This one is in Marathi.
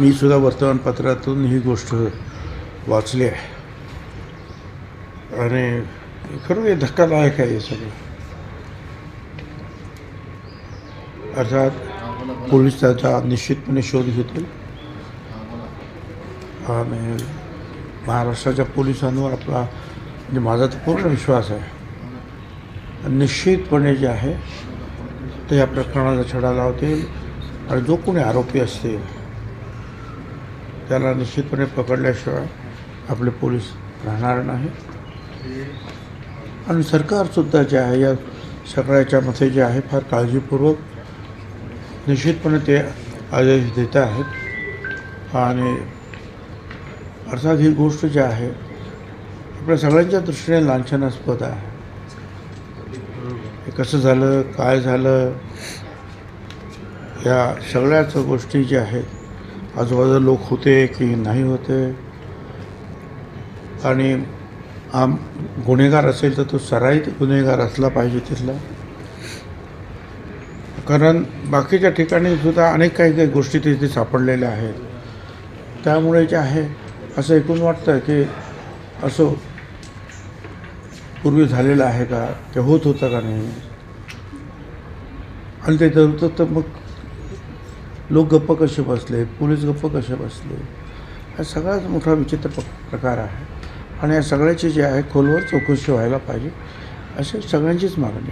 मी सुद्धा वर्तमानपत्रातून ही गोष्ट वाचली आहे. आणि खरं हे धक्कादायक आहे हे सगळं. अर्थात पोलीस त्याचा निश्चितपणे शोध घेतील. आणि महाराष्ट्राच्या पोलिसांवर आपला म्हणजे माझा तर पूर्ण विश्वास आहे. निश्चितपणे जे आहे ते या प्रकरणाचा छडा लावतील. आणि जो कोणी आरोपी असतील त्याला निश्चितपणे पकडल्याशिवाय आपले पोलीस राहणार नाही. आणि सरकारसुद्धा जे आहे या सगळ्याच्यामध्ये जे आहे फार काळजीपूर्वक निश्चितपणे ते आदेश देत आहेत. आणि अर्थात ही गोष्ट जी आहे आपल्या सगळ्यांच्या दृष्टीने लांछनास्पद आहे. हे कसं झालं काय झालं या सगळ्याच गोष्टी ज्या आहेत आजूबाजूला लोक होते की नाही होते. आणि आम गुन्हेगार असेल तर तो सराईत गुन्हेगार असला पाहिजे तिथला. कारण बाकीच्या ठिकाणी सुद्धा अनेक काही काही गोष्टी तिथे सापडलेल्या आहेत. त्यामुळे जे आहे असं एकूण वाटतं की असं पूर्वी झालेलं आहे का? ते होत होतं का नाही? आणि ते तर मग लोक गप्प कसे बसले पोलीस गप्प कसे बसले हा सगळ्यात मोठा विचित्र प प्रकार आहे. आणि या सगळ्याची जी आहे खोलवर चौकशी व्हायला पाहिजे अशी सगळ्यांचीच मागणी आहे.